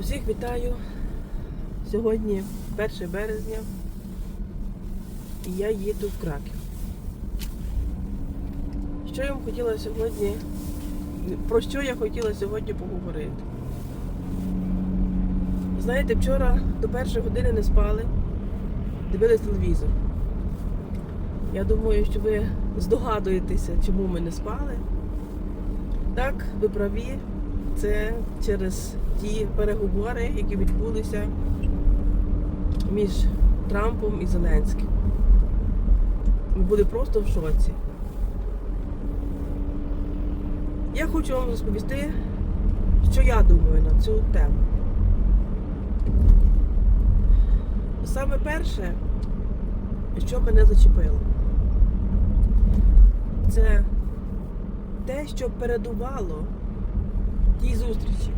Усіх вітаю. Сьогодні 1 березня і я їду в Краків. Що я вам хотіла сьогодні, про що я хотіла сьогодні поговорити? Знаєте, вчора до першої години не спали, дивились телевізор. Я думаю, що ви здогадуєтеся, чому ми не спали. Так, ви праві, це через ті переговори, які відбулися між Трампом і Зеленським. Ми були просто в шоці. Я хочу вам розповісти, що я думаю на цю тему. Саме перше, що мене зачепило, це те, що передувало тій зустрічі.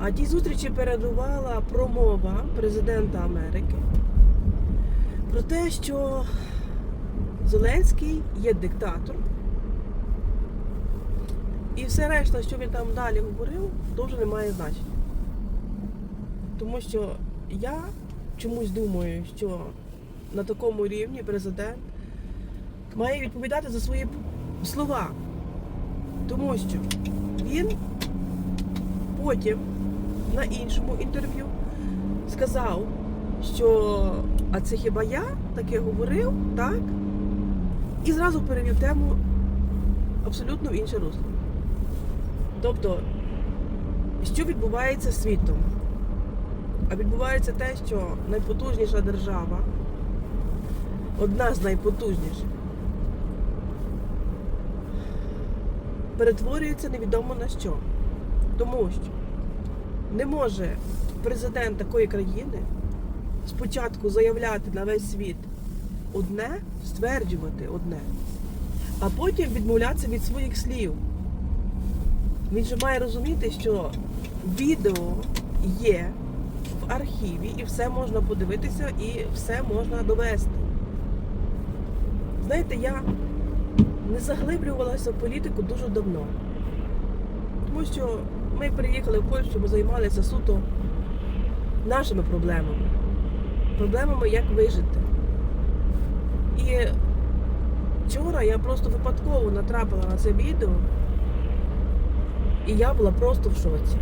А тій зустрічі передувала промова президента Америки про те, що Зеленський є диктатор. І все решта, що він там далі говорив, вже не має значення. Тому що я чомусь думаю, що на такому рівні президент має відповідати за свої слова. Тому що він потім на іншому інтерв'ю сказав, що а це хіба я таке говорив, так? І зразу перевів тему абсолютно в інше русло. Тобто, що відбувається світом? А відбувається те, що найпотужніша держава, одна з найпотужніших, перетворюється невідомо на що. Тому що не може президент такої країни спочатку заявляти на весь світ одне, стверджувати одне, а потім відмовлятися від своїх слів. Він же має розуміти, що відео є в архіві, і все можна подивитися, і все можна довести. Знаєте, я не заглиблювалася в політику дуже давно. Тому що ми приїхали в Польщу, ми займалися суто нашими проблемами. Проблемами, як вижити. І вчора я просто випадково натрапила на це відео, і я була просто в шоці.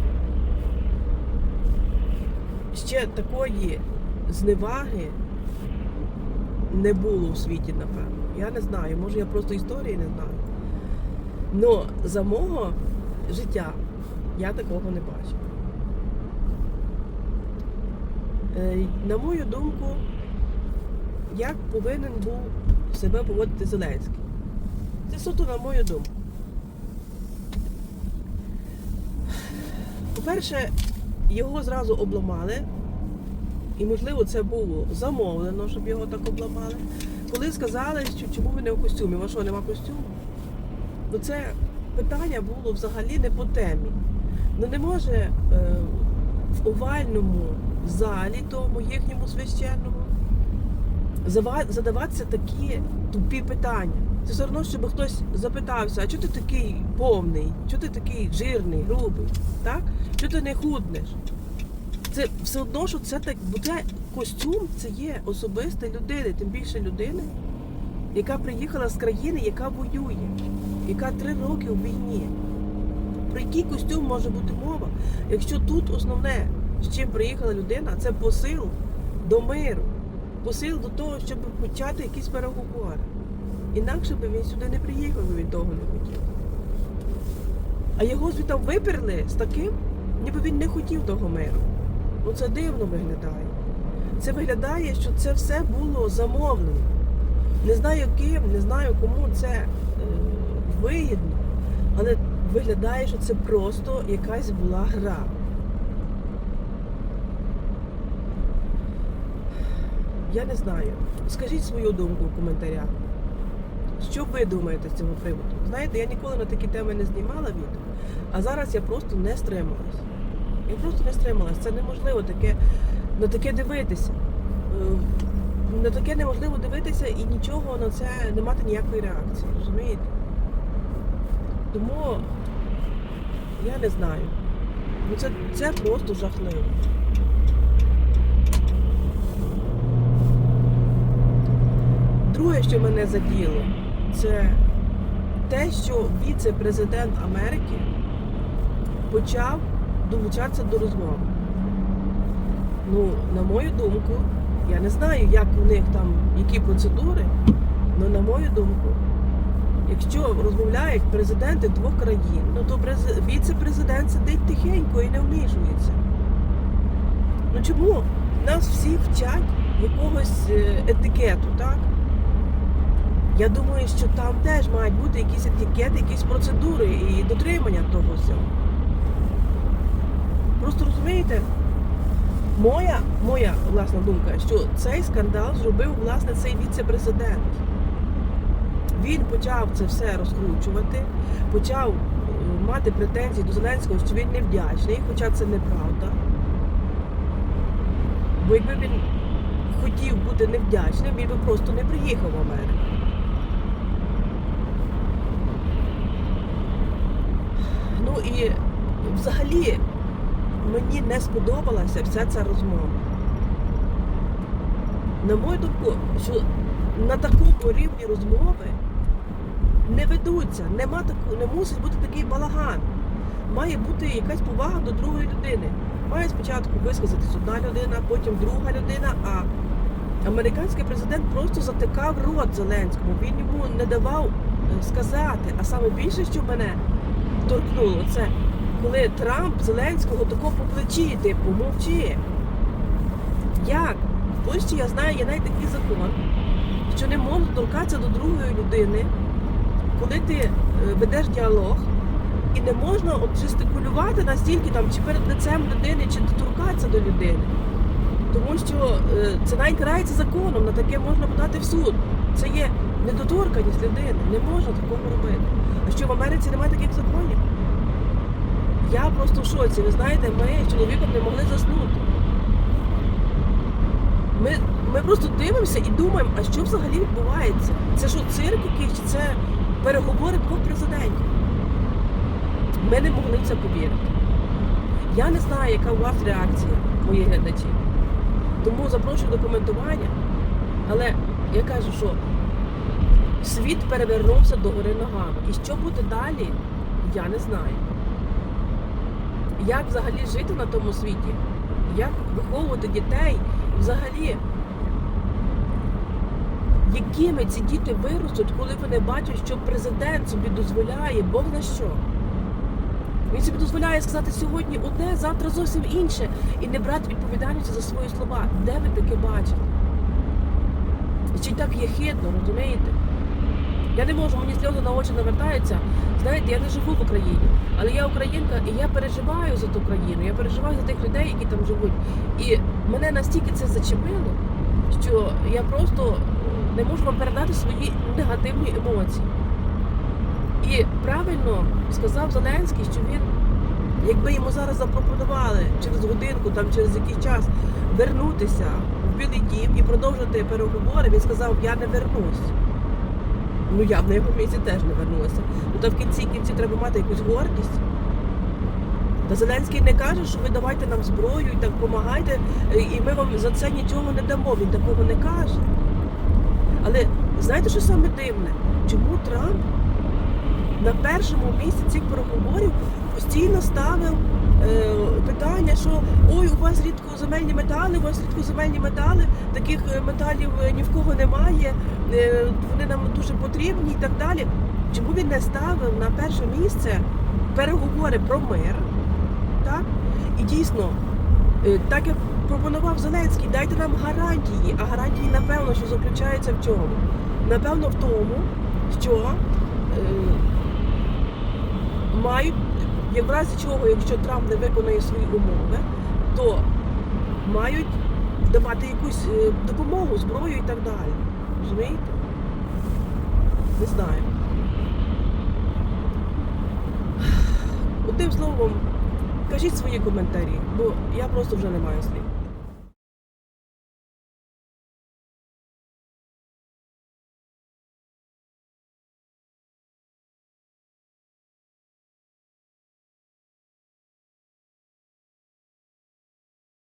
Ще такої зневаги не було у світі, напевно. Я не знаю, може я просто історії не знаю. Но за мого життя я такого не бачу. Е, На мою думку, як повинен був себе поводити Зеленський. Це суто на мою думку. По-перше, його зразу обламали, і, можливо, це було замовлено, щоб його так обламали. Коли сказали, що чому ви не в костюмі, у вас що, нема костюму? Ну це питання було взагалі не по темі. Ну не може е, в овальному залі, тому їхньому священному, задаватися такі тупі питання. Це все одно, щоб хтось запитався, а чого ти такий повний, чого ти такий жирний, грубий, так? Чого ти не худнеш? Це все одно, що це так, бо це костюм це є особиста людини, тим більше людини, яка приїхала з країни, яка воює, яка три роки у війні. Про який костюм може бути мова, якщо тут основне, з чим приїхала людина, це посил до миру, посил до того, щоб почати якісь переговори. Інакше би він сюди не приїхав, би він того не хотів. А його звідти виперли з таким, ніби він не хотів того миру. Ну це дивно виглядає. Це виглядає, що це все було замовлено. Не знаю ким, не знаю кому це е, вигідно, але виглядає, що це просто якась була гра. Я не знаю. Скажіть свою думку в коментарях. Що ви думаєте з цього приводу? Знаєте, я ніколи на такі теми не знімала відео, а зараз я просто не стрималась. Я просто не стрималась. Це неможливо таке, на таке дивитися. Е, На таке неможливо дивитися і нічого на це не мати ніякої реакції, розумієте? Тому я не знаю. Ну це, це просто жахливо. Друге, що мене заділо, це те, що віце-президент Америки почав долучатися до розмов. Ну, на мою думку, я не знаю, як у них там, які процедури, але на мою думку, якщо розмовляють президенти двох країн, ну то віце-президент сидить тихенько і не вмішується. Ну чому нас всі вчать якогось е, етикету, так? Я думаю, що там теж мають бути якісь етикети, якісь процедури і дотримання того всього. Просто розумієте, моя, моя власна думка, що цей скандал зробив власне цей віце-президент. Він почав це все розкручувати, почав е, мати претензії до Зеленського, що він невдячний, хоча це неправда. Бо якби він хотів бути невдячним, він би просто не приїхав в Америку. Ну і взагалі мені не сподобалася вся ця розмова. На мою думку, що на такому рівні розмови не ведуться, нема таку, не мусить бути такий балаган. Має бути якась повага до другої людини. Має спочатку висказатись одна людина, потім друга людина, а американський президент просто затикав рот Зеленському. Він йому не давав е, сказати. А саме більше, що мене торкнуло, це коли Трамп Зеленського тако по плечі, типу, мовчи. Як? В Польщі я знаю, є навіть такий закон, що не можна торкатися до другої людини, коли ти е, ведеш діалог, і не можна от жестикулювати настільки там, чи перед лицем людини, чи доторкатися до людини. Тому що е, це навіть карається законом, на таке можна подати в суд. Це є недоторканість людини, не можна такого робити. А що в Америці немає таких законів? Я просто в шоці. Ви знаєте, ми з чоловіком не могли заснути. Ми, ми просто дивимося і думаємо, а що взагалі відбувається? Це що, цирк якийсь, чи це переговори двох президентів? Ми не могли це повірити. Я не знаю, яка у вас реакція, мої глядачі. Тому запрошую до коментування. Але я кажу, що світ перевернувся до гори ногами. І що буде далі, я не знаю. Як взагалі жити на тому світі? Як виховувати дітей? Взагалі, якими ці діти виростуть, коли вони бачать, що президент собі дозволяє Бог на що? Він собі дозволяє сказати сьогодні одне, завтра зовсім інше, і не брати відповідальності за свої слова. Де ви таке бачите? Чи так є хидно, розумієте? Я не можу, мені сльози на очі навертаються. Знаєте, я не живу в Україні, але я українка і я переживаю за ту країну, я переживаю за тих людей, які там живуть. І мене настільки це зачепило, що я просто не можу вам передати свої негативні емоції. І правильно сказав Зеленський, що він, якби йому зараз запропонували через годинку, там через якийсь час вернутися в Білий Дім і продовжити переговори, він сказав, я не вернусь. Ну я б на його місці теж не вернулася. Ну та в кінці кінці треба мати якусь гордість. Та Зеленський не каже, що ви давайте нам зброю і так допомагайте, і ми вам за це нічого не дамо. Він такого не каже. Але знаєте, що саме дивне? Чому Трамп на першому місці цих переговорів постійно ставив е, питання, що ой, у вас рідкоземельні метали, у вас рідкоземельні метали, таких е, металів е, ні в кого немає, вони нам дуже потрібні і так далі. Чому він не ставив на перше місце переговори про мир? Так? І дійсно, е, так як пропонував Зеленський, дайте нам гарантії, а гарантії, напевно, що заключаються в чому? Напевно, в тому, що е, мають, як в разі чого, якщо Трамп не виконує свої умови, то мають давати якусь е, допомогу, зброю і так далі. Розумієте? Не знаю. Одним словом, кажіть свої коментарі, бо я просто вже не маю слів.